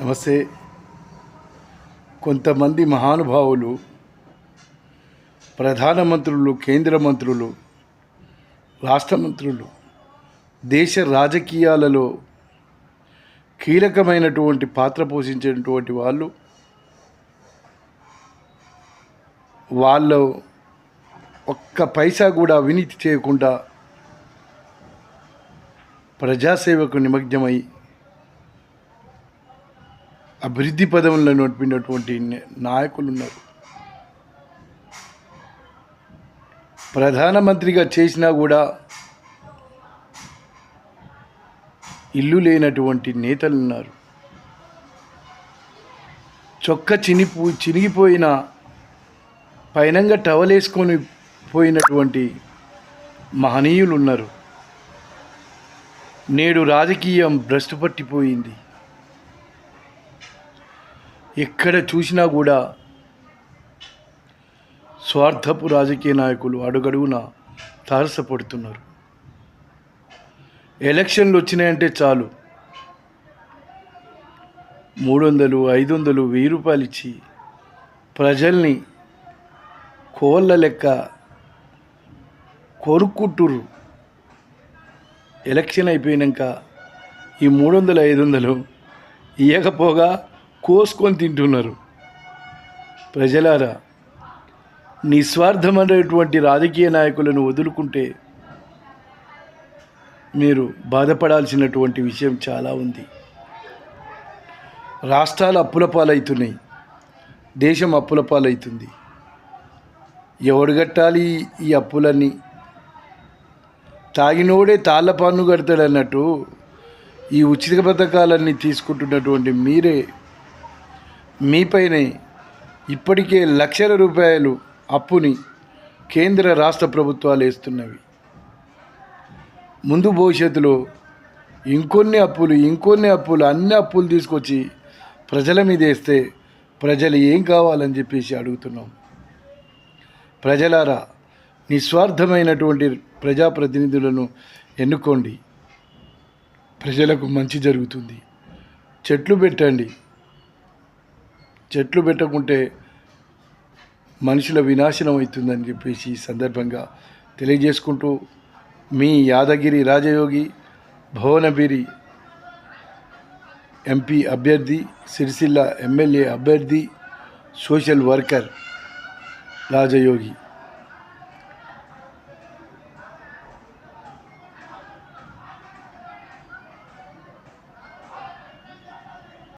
నమస్తే. కొంతమంది మహానుభావులు ప్రధానమంత్రులు కేంద్ర మంత్రులు రాష్ట్ర మంత్రులు దేశ రాజకీయాలలో కీలకమైనటువంటి పాత్ర పోషించేటువంటి వాళ్ళు వాళ్ళు ఒక్క పైసా కూడా అవినీతి చేయకుండా ప్రజాసేవకు నిమగ్నమై అభివృద్ధి పదవులను నడిపినటువంటి నాయకులు ఉన్నారు ప్రధానమంత్రిగా చేసినా కూడా ఇల్లు లేనటువంటి నేతలు ఉన్నారు చొక్క చినిపో చినిగిపోయిన పైనంగా టవలేసుకొని పోయినటువంటి మహనీయులు ఉన్నారు నేడు రాజకీయం భ్రష్టు పట్టిపోయింది ఎక్కడ చూసినా కూడా స్వార్థపు రాజకీయ నాయకులు అడుగడుగున తారసపడుతున్నారు. ఎలక్షన్లు వచ్చినాయంటే చాలు. మూడు వందలు ఐదు వందలు వెయ్యి రూపాయలు ఇచ్చి ప్రజల్ని కోళ్ళ లెక్క కొరుక్కుంటుర్రు. ఎలక్షన్ అయిపోయినాక ఈ మూడు వందలు ఐదు వందలు ఇయ్యకపోగా కోసుకొని తింటున్నారు. ప్రజలారా నిస్వార్థమైనటువంటి రాజకీయ నాయకులను వదులుకుంటే మీరు బాధపడాల్సినటువంటి విషయం చాలా ఉంది. రాష్ట్రాలు అప్పుల పాలవుతున్నాయి. దేశం అప్పుల పాలవుతుంది. ఎవడు కట్టాలి ఈ అప్పులన్నీ? తాగినోడే తాళ్ళ పన్ను కడతాడు అన్నట్టు ఈ ఉచిత పథకాలన్నీ తీసుకుంటున్నటువంటి మీరే మీపైనే ఇప్పటికే లక్షల రూపాయలు అప్పుని కేంద్ర రాష్ట్ర ప్రభుత్వాలు వేస్తున్నవి. ముందు భవిష్యత్తులో ఇంకొన్ని అప్పులు ఇంకొన్ని అప్పులు అన్ని అప్పులు తీసుకొచ్చి ప్రజల మీద వేస్తే ప్రజలు ఏం కావాలని చెప్పేసి అడుగుతున్నాం. ప్రజలారా నిస్వార్థమైనటువంటి ప్రజాప్రతినిధులను ఎన్నుకోండి. ప్రజలకు మంచి జరుగుతుంది. చెట్లు పెట్టండి. చెట్లు పెట్టకుంటే మనుషుల వినాశనం అవుతుందని చెప్పేసి ఈ సందర్భంగా తెలియజేసుకుంటూ మీ యాదగిరి రాజయోగి భువనగిరి ఎంపీ అభ్యర్థి సిరిసిల్ల ఎమ్మెల్యే అభ్యర్థి సోషల్ వర్కర్ రాజయోగి.